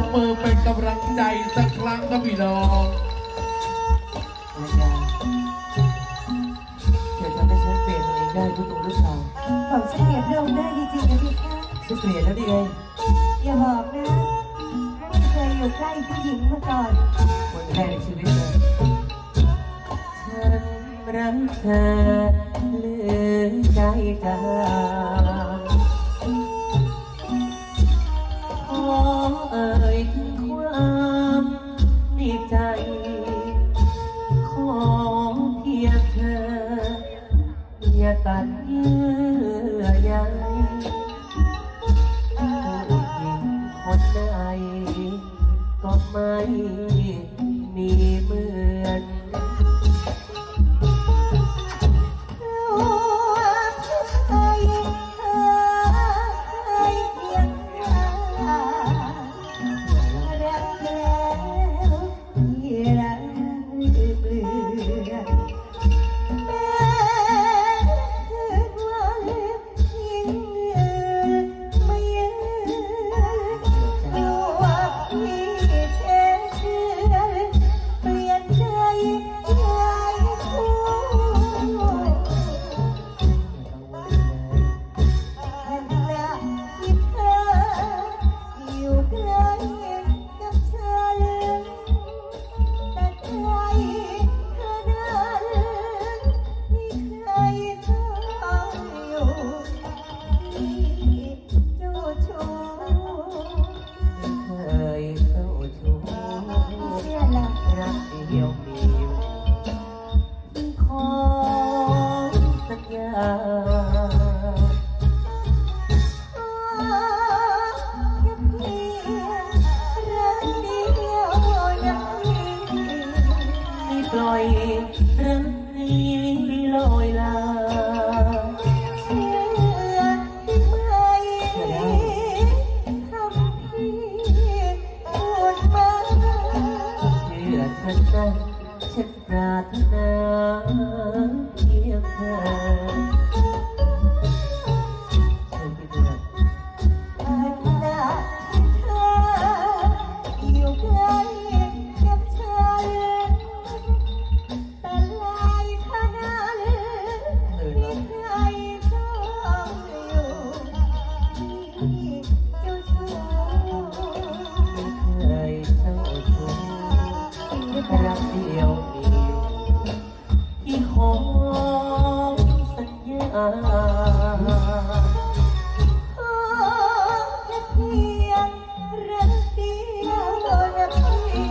บมือเป็นกำลังใจสักครั้งครับพี่น้องภรรยาเธอทำให้ฉันเปลี่ยนตัวเองได้ทุกตัวหรือเปล่าผมฉันเปลี่ยนพระองได้จริงๆนะพี่คะฉันเปลี่ยนแล้วได้ไงอย่าบอกนะไม่เคยอยู่ใกล้ผู้หญิงมาก่อนคนแรกในชีวิตเลยฉันรักเธอเหลือใจจาง ตัดเยื่อใยผู้หญิงคนใดก็ไม่มีเหมือน ปล่อยรักนี้ลอยลาเชื่อได้ไหมคำพี่พูดมาเชื่อฉันนะฉันปรารถนาเพียงเธอ เปล่ารักเดียวที่ขอสัญญาขอแค่เพียงรักเดียวนะพี่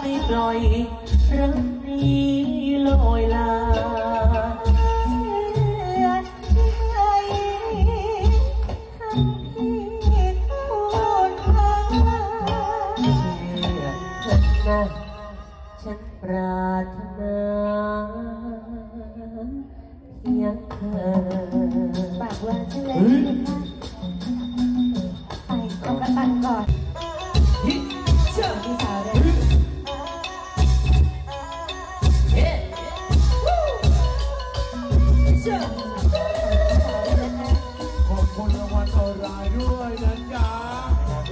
ไม่ปล่อยรักนี้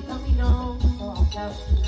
Let me know. So I'll